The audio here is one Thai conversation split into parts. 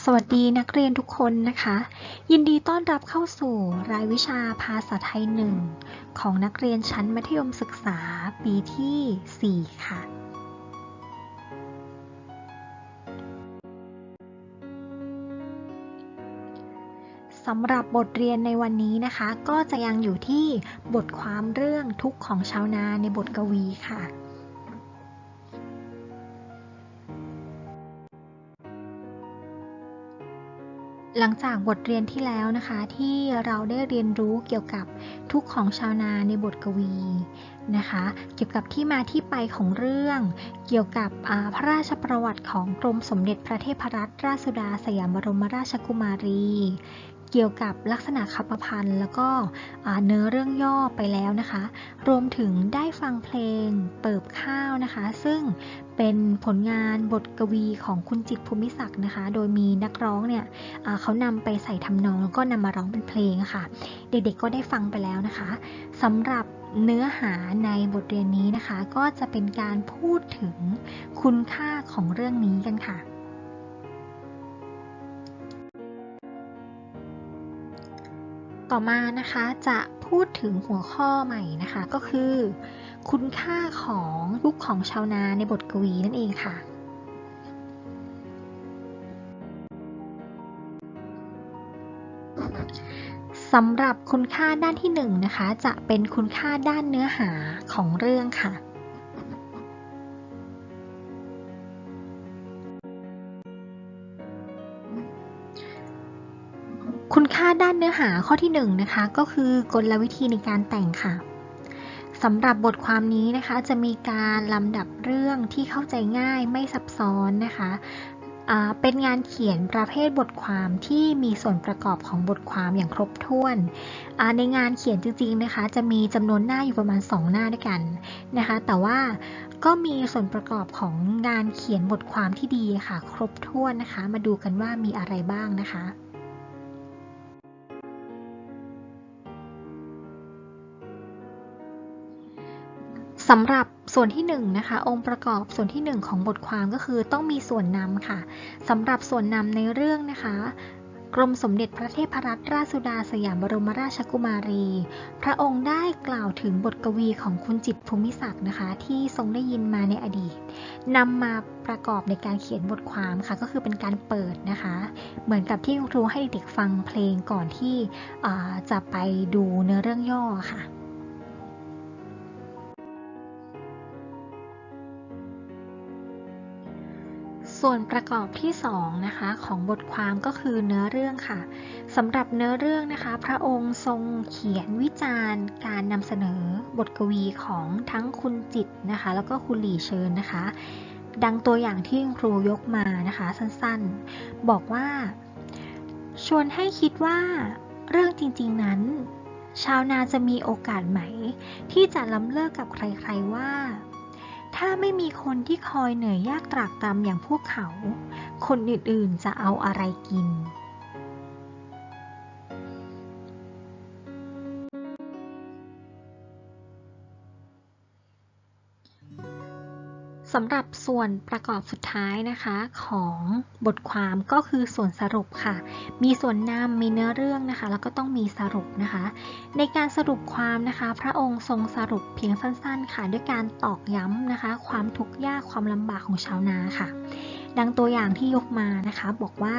สวัสดีนักเรียนทุกคนนะคะ ยินดีต้อนรับเข้าสู่รายวิชาภาษาไทยหนึ่งของนักเรียนชั้นมัธยมศึกษาปีที่ 4 ค่ะ สำหรับบทเรียนในวันนี้นะคะ ก็จะยังอยู่ที่บทความเรื่องทุกข์ของชาวนาในบทกวีค่ะ หลังจากบทเรียนที่แล้วนะคะที่เราได้เรียนรู้เกี่ยวกับทุกของชาวนาในบทกวีนะคะ เกี่ยวกับที่มาที่ไปของเรื่อง เกี่ยวกับพระราชประวัติของกรมสมเด็จพระเทพรัตนราชสุดาสยามบรมราชกุมารี เกี่ยวกับลักษณะคำประพันธ์แล้วก็เนื้อเรื่องย่อไปแล้วนะคะ รวมถึงได้ฟังเพลงเปิบข้าวนะคะ ซึ่ง เป็นผลงานบทกวีของคุณจิตภูมิศักดิ์นะคะ โดยมีนักร้องเนี่ยเขานำไปใส่ทำนองแล้วก็นำมาร้องเป็นเพลงค่ะ เด็กๆก็ได้ฟังไปแล้วนะคะสำหรับเนื้อหาในบทเรียนนี้นะคะ ก็จะเป็นการพูดถึงคุณค่าของเรื่องนี้กันค่ะ ต่อมานะคะจะพูดถึงหัวข้อใหม่นะคะก็คือ คุณค่าของลูกของชาวนาในบทกวีนั่นเองค่ะ สำหรับคุณค่าด้านที่หนึ่งนะคะจะเป็นคุณค่าด้านเนื้อหาของเรื่องค่ะ ด้านเนื้อหาข้อที่หนึ่งนะคะก็คือกลวิธีในการแต่งค่ะสำหรับบทความนี้นะคะจะมีการลำดับเรื่องที่เข้าใจง่ายไม่ซับซ้อนนะคะเป็นงานเขียนประเภทบทความที่มีส่วนประกอบของบทความอย่างครบถ้วน ในงานเขียนจริงๆนะคะ จะมีจำนวนหน้าอยู่ประมาณ 2 หน้าด้วยกันนะคะ แต่ว่าก็มีส่วนประกอบของงานเขียนบทความที่ดีค่ะ ครบถ้วนนะคะ มาดูกันว่ามีอะไรบ้างนะคะ สำหรับส่วนที่1นงนะคะ องค์ประกอบส่วนที่ 1 ของบทความก็คือต้องมีส่วนนำค่ะสำหรับส่วนนำในเรื่องนะคะกรมสมเด็จพระเทพรัตนราชสุดาสยามบรมราชกุมารี พระองค์ได้กล่าวถึงบทกวีของคุณจิตรภูมิศักดิ์นะคะ ที่ทรงได้ยินมาในอดีตนำมาประกอบในการเขียนบทความค่ะ ก็คือเป็นการเปิดนะคะ เหมือนกับที่ครูให้เด็กฟังเพลงก่อนที่จะไปดูเนื้อเรื่องย่อค่ะ ส่วนประกอบที่2นะคะของบทความก็คือเนื้อเรื่องค่ะสำหรับเนื้อเรื่องนะคะ พระองค์ทรงเขียนวิจารณ์การนำเสนอบทกวีของทั้งคุณจิตนะคะ แล้วก็คุณหลี่เชิญนะคะ ดังตัวอย่างที่ครูยกมานะคะสั้นๆ บอกว่า ชวนให้คิดว่าเรื่องจริงๆนั้น ชาวนาจะมีโอกาสไหม ที่จะล้ำเลิกกับใครๆว่า ถ้าไม่มีคนที่คอยเหนื่อยยากตรากตรำอย่างพวกเขา คนอื่นๆจะเอาอะไรกิน สำหรับส่วนประกอบสุดท้ายนะคะของบทความก็คือส่วนสรุปค่ะ มีส่วนนำมีเนื้อเรื่องนะคะ แล้วก็ต้องมีสรุปนะคะ ในการสรุปความนะคะ พระองค์ทรงสรุปเพียงสั้นๆ ค่ะ ด้วยการตอกย้ำนะคะ ความทุกข์ยากความลำบากของชาวนาค่ะ ดังตัวอย่างที่ยกมานะคะ บอกว่า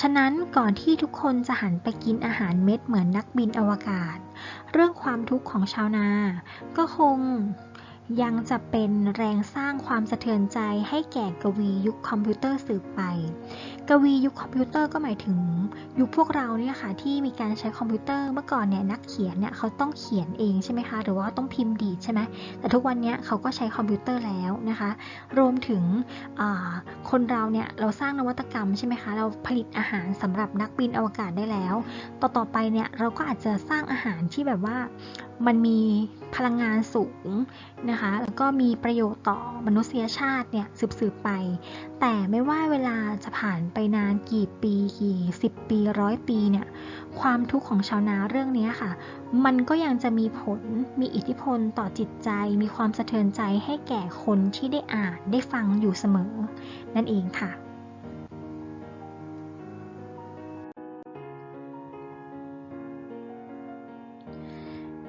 ฉะนั้นก่อนที่ทุกคนจะหันไปกินอาหารเม็ดเหมือนนักบินอวกาศ เรื่องความทุกข์ของชาวนา ก็คง ยังจะเป็นแรงสร้างความสะเทือนใจให้แก่กวียุคคอมพิวเตอร์สืบไป กวียุคคอมพิวเตอร์ก็หมายถึง ยุคพวกเราเนี่ยค่ะที่มีการใช้คอมพิวเตอร์เมื่อก่อนเนี่ยนักเขียนเนี่ยเขาต้องเขียนเองใช่ไหมคะหรือว่าต้องพิมพ์ดีดใช่ไหมแต่ทุกวันนี้เขาก็ใช้คอมพิวเตอร์แล้วนะคะ รวมถึงคนเราเนี่ยเราสร้างนวัตกรรมใช่ไหมคะเราผลิตอาหารสำหรับนักบินอวกาศได้แล้ว ต่อต่อไปเนี่ยเราก็อาจจะสร้างอาหารที่แบบว่ามันมีพลังงานสูงนะคะ แล้วก็มีประโยชน์ต่อมนุษยชาติเนี่ยสืบๆไป แต่ไม่ว่าเวลาจะผ่านไปนานกี่ปีกี่สิบปีร้อยปีเนี่ยความทุกข์ของชาวนาเรื่องนี้ค่ะ มันก็ยังจะมีผลมีอิทธิพลต่อจิตใจ มีความสะเทือนใจให้แก่คนที่ได้อ่านได้ฟังอยู่เสมอ นั่นเองค่ะ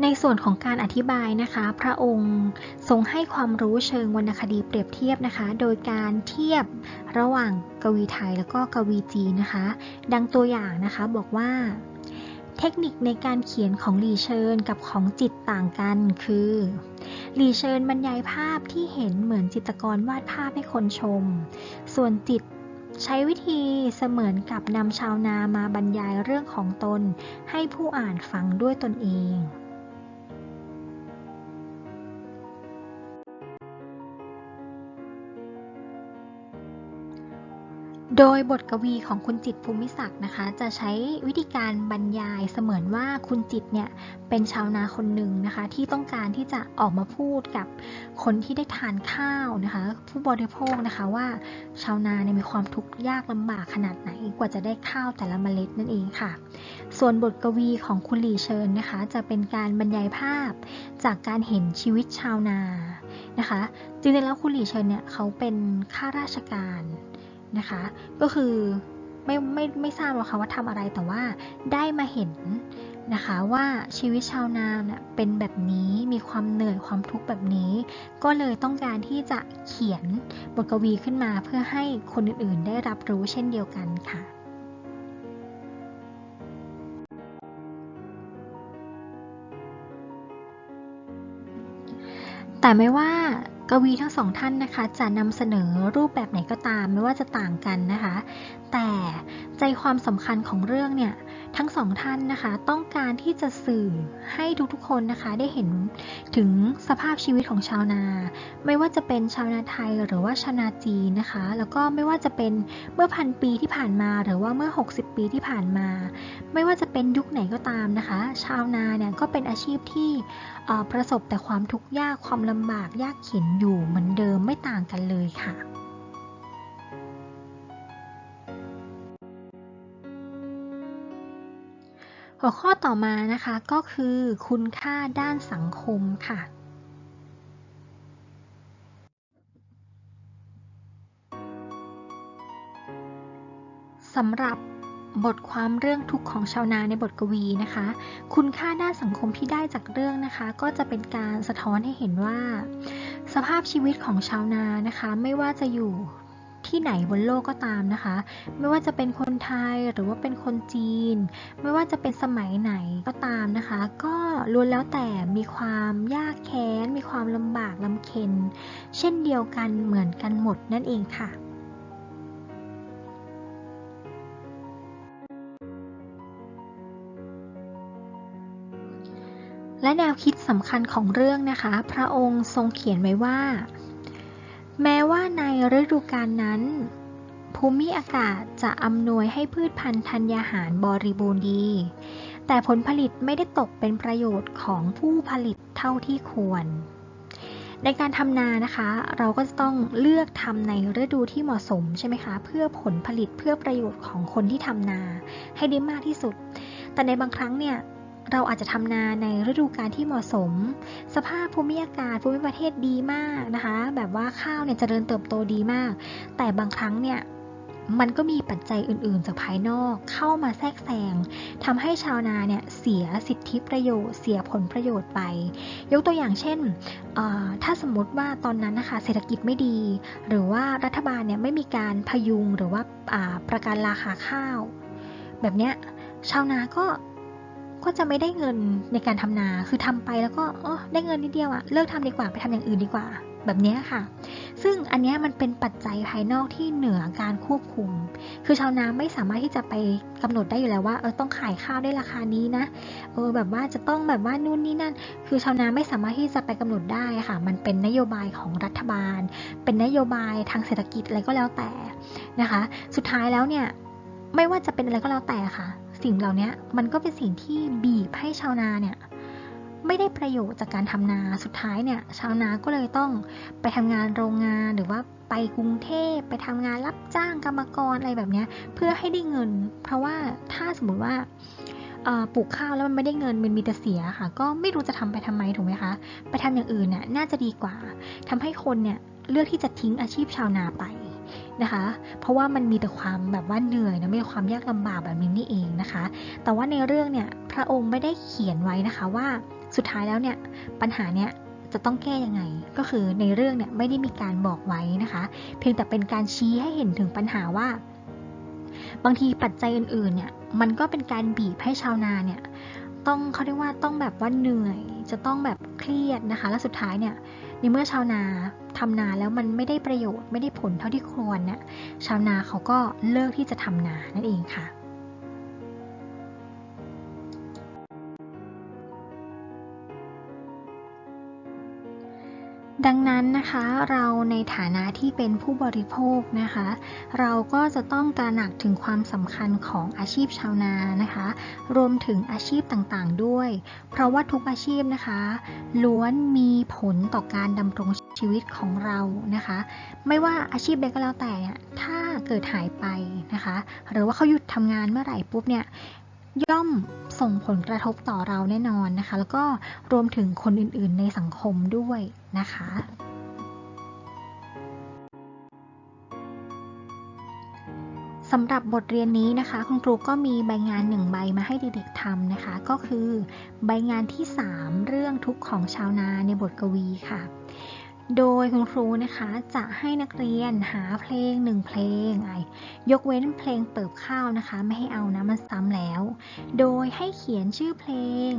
ในส่วนของการอธิบายนะคะ พระองค์ทรงให้ความรู้เชิงวรรณคดีเปรียบเทียบนะคะ โดยการเทียบระหว่างกวีไทยแล้วก็กวีจีนนะคะ ดังตัวอย่างนะคะบอกว่า เทคนิคในการเขียนของลีเชิญกับของจิตต่างกันคือลีเชิญบรรยายภาพที่เห็นเหมือนจิตรกรวาดภาพให้คนชม ส่วนจิตใช้วิธีเสมือนกับนำชาวนามาบรรยายเรื่องของตน ให้ผู้อ่านฟังด้วยตนเอง โดยบทกวีของคุณจิตภูมิศักดิ์นะคะ จะใช้วิธีการบรรยายเสมือนว่าคุณจิตเนี่ยเป็นชาวนาคนหนึ่งนะคะ ที่ต้องการที่จะออกมาพูดกับคนที่ได้ทานข้าวนะคะ ผู้บริโภคนะคะว่าชาวนาเนี่ยมีความทุกข์ยากลำบากขนาดไหนกว่าจะได้ข้าวแต่ละเมล็ดนั่นเองค่ะ ส่วนบทกวีของคุณหลีเชิญนะคะ จะเป็นการบรรยายภาพจากการเห็นชีวิตชาวนานะคะจริงๆแล้วคุณหลีเชิญเนี่ยเขาเป็นข้าราชการ นะคะ ก็คือไม่ไม่ไม่ทราบหรอกค่ะว่าทำอะไรแต่ว่าได้มาเห็นนะคะว่าชีวิตชาวนาเนี่ยเป็นแบบนี้มีความเหนื่อยความทุกข์แบบนี้ ก็เลยต้องการที่จะเขียนบทกวีขึ้นมาเพื่อให้คนอื่นๆ ได้รับรู้เช่นเดียวกันค่ะ แต่ไม่ว่า กวีทั้งสองท่านนะคะจะนำเสนอรูปแบบไหนก็ตามไม่ว่าจะต่างกันนะคะ แต่ใจความสำคัญของเรื่องเนี่ย ทั้งสองท่านนะคะ ต้องการที่จะสื่อให้ทุกๆคนนะคะ ได้เห็นถึงสภาพชีวิตของชาวนา ไม่ว่าจะเป็นชาวนาไทยหรือว่าชาวนาจีนนะคะ แล้วก็ไม่ว่าจะเป็นเมื่อพันปีที่ผ่านมา หรือว่าเมื่อ 60 ปีที่ผ่านมา ไม่ว่าจะเป็นยุคไหนก็ตามนะคะ ชาวนาเนี่ยก็เป็นอาชีพที่ประสบแต่ความทุกข์ยากความลำบากยากเข็นอยู่เหมือนเดิมไม่ต่างกันเลยค่ะ หัวข้อต่อมานะคะก็คือคุณค่าด้านสังคมค่ะ สำหรับบทความเรื่องทุกข์ของชาวนาในบทกวีนะคะ คุณค่าด้านสังคมที่ได้จากเรื่องนะคะ ก็จะเป็นการสะท้อนให้เห็นว่า สภาพชีวิตของชาวนานะคะ ไม่ว่าจะอยู่ ที่ไหนบนโลกก็ตามนะคะ ไม่ว่าจะเป็นคนไทยหรือว่าเป็นคนจีน ไม่ว่าจะเป็นสมัยไหนก็ตามนะคะ ก็ล้วนแล้วแต่มีความยากแค้น มีความลำบากลำเค็นเช่นเดียวกันเหมือนกันหมดนั่นเองค่ะและแนวคิดสำคัญของเรื่องนะคะ พระองค์ทรงเขียนไว้ว่า แม้ว่าในฤดูกาลนั้น ภูมิอากาศจะอำนวยให้พืชพันธุ์ธัญญาหารบริบูรณ์ดี แต่ผลผลิตไม่ได้ตกเป็นประโยชน์ของผู้ผลิตเท่าที่ควร ในการทำนานะคะ เราก็จะต้องเลือกทำในฤดูที่เหมาะสมใช่ไหมคะ เพื่อผลผลิตเพื่อประโยชน์ของคนที่ทำนาให้ได้มากที่สุด แต่ในบางครั้งเนี่ย เราอาจจะทำนาในฤดูกาลที่เหมาะสม สภาพภูมิอากาศภูมิประเทศดีมากนะคะ แบบว่าข้าวเนี่ยจเจริญเติบโตดีมาก แต่บางครั้งเนี่ยมันก็มีปัจจัยอื่นๆ จากภายนอกเข้ามาแทรกแซงทำให้ชาวนาเนี่ยเสียสิทธิประโยชน์ เสียผลประโยชน์ไป ยกตัวอย่างเช่น ถ้าสมมติว่าตอนนั้นนะคะเศรษฐกิจไม่ดี หรือว่ารัฐบาลเนี่ยไม่มีการพยุงหรือว่าประกันราคาข้าว แบบเนี้ยชาวนาก็ ก็จะไม่ได้เงินในการทำนา คือทำไปแล้วก็อ๋อได้เงินนิดเดียวอะเลิกทำดีกว่าไปทำอย่างอื่นดีกว่า แบบนี้ค่ะ ซึ่งอันนี้มันเป็นปัจจัยภายนอกที่เหนือการควบคุม คือชาวนาไม่สามารถที่จะไปกำหนดได้อยู่แล้วว่าเออต้องขายข้าวได้ราคานี้นะ เออแบบว่าจะต้องแบบว่านู่นนี่นั่น คือชาวนาไม่สามารถที่จะไปกำหนดได้ค่ะ มันเป็นนโยบายของรัฐบาล เป็นนโยบายทางเศรษฐกิจอะไรก็แล้วแต่นะคะ สุดท้ายแล้วเนี่ยไม่ว่าจะเป็นอะไรก็แล้วแต่ค่ะ สิ่งเหล่านี้มันก็เป็นสิ่งที่บีบให้ชาวนาเนี่ยไม่ได้ประโยชน์จากการทำนาสุดท้ายเนี่ย ชาวนาก็เลยต้องไปทำงานโรงงานหรือว่าไปกรุงเทพไปทำงานรับจ้างกรรมกรอะไรแบบนี้เพื่อให้ได้เงิน เพราะว่าถ้าสมมติว่าปลูกข้าวแล้วมันไม่ได้เงินมันมีแต่เสียค่ะ ก็ไม่รู้จะทำไปทำไมถูกไหมคะ ไปทำอย่างอื่นเนี่ยน่าจะดีกว่าทำให้คนเนี่ยเลือกที่จะทิ้งอาชีพชาวนาไป นะคะ เพราะว่ามันมีแต่ความแบบว่าเหนื่อยนะม่ความยากลำบากแบบนี้นี่เองนะคะ แต่ว่าในเรื่องเนี่ยพระองค์ไม่ได้เขียนไว้นะคะว่าสุดท้ายแล้วเนี่ยปัญหาเนี่ยจะต้องแก้ยังไง ก็คือในเรื่องเนี่ยไม่ได้มีการบอกไว้นะคะ เพียงแต่เป็นการชี้ให้เห็นถึงปัญหาว่า บางทีปัจจัยอื่นๆเนี่ยมันก็เป็นการบีบให้ชาวนาเนี่ยต้องเขาเรียกว่าต้องแบบว่าเหนื่อย จะต้องแบบเครียดนะคะ และสุดท้ายเนี่ย ในเมื่อชาวนาทำนาแล้วมันไม่ได้ประโยชน์ไม่ได้ผลเท่าที่ควรเนี่ยชาวนาเขาก็เลิกที่จะทำนานั่นเองค่ะ ดังนั้นนะคะเราในฐานะที่เป็นผู้บริโภคนะคะ เราก็จะต้องตระหนักถึงความสำคัญของอาชีพชาวนานะคะ รวมถึงอาชีพต่างๆด้วย เพราะว่าทุกอาชีพนะคะ ล้วนมีผลต่อการดำรงชีวิตของเรานะคะ ไม่ว่าอาชีพใดก็แล้วแต่ถ้าเกิดหายไปนะคะ หรือว่าเขาหยุดทำงานเมื่อไหร่ปุ๊บเนี่ยย่อม ส่งผลกระทบต่อเราแน่นอนนะคะ แล้วก็รวมถึงคนอื่นๆในสังคมด้วยนะคะ สำหรับบทเรียนนี้นะคะ คุณครูก็มีใบงานหนึ่งใบมาให้เด็กๆทำนะคะ ก็คือใบงานที่ 3 เรื่องทุกข์ของชาวนาในบทกวีค่ะ โดยคุณครูนะคะจะให้นักเรียนหาเพลงหนึ่งเพลงไอยกเว้นเพลงเปิบข้าวนะคะ ไม่ให้เอานะมันซ้ำแล้ว โดยให้เขียนชื่อเพลง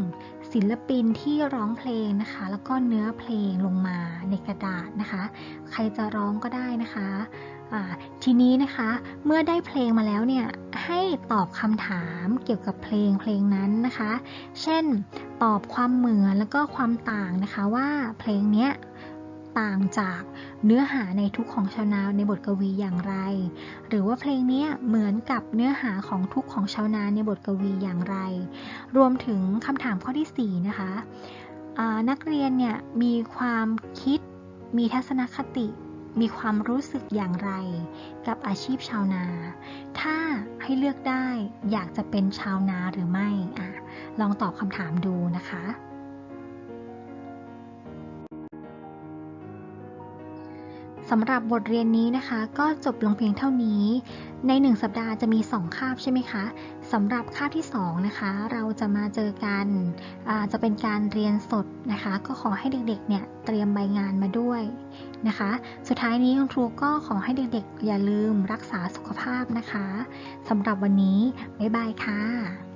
ศิลปินที่ร้องเพลงนะคะ แล้วก็เนื้อเพลงลงมาในกระดาษนะคะ ใครจะร้องก็ได้นะคะทีนี้นะคะเมื่อได้เพลงมาแล้วเนี่ยให้ตอบคำถามเกี่ยวกับเพลงเพลงนั้นนะคะ เช่นตอบความเหมือนแล้วก็ความต่างนะคะว่าเพลงเนี้ย ต่างจากเนื้อหาในทุกของชาวนาในบทกวีอย่างไร หรือว่าเพลงนี้เหมือนกับเนื้อหาของทุกของชาวนาในบทกวีอย่างไร รวมถึงคำถามข้อที่4นะคะนักเรียนเนี่ยมีความคิด มีทัศนคติ มีความรู้สึกอย่างไร กับอาชีพชาวนา ถ้าให้เลือกได้อยากจะเป็นชาวนาหรือไม่อลองตอบคำถามดูนะคะ สำหรับบทเรียนนี้นะคะ ก็จบลงเพียงเท่านี้ ใน 1 สัปดาห์จะมี 2 คาบใช่ไหมคะสำหรับคาบที่2นะคะ เราจะมาเจอกันจะเป็นการเรียนสดนะคะ ก็ขอให้เด็กๆเนี่ยเตรียมใบงานมาด้วยนะคะ สุดท้ายนี้คุณครูก็ขอให้เด็กๆ อย่าลืมรักษาสุขภาพนะคะสำหรับวันนี้บ๊ายบายค่ะ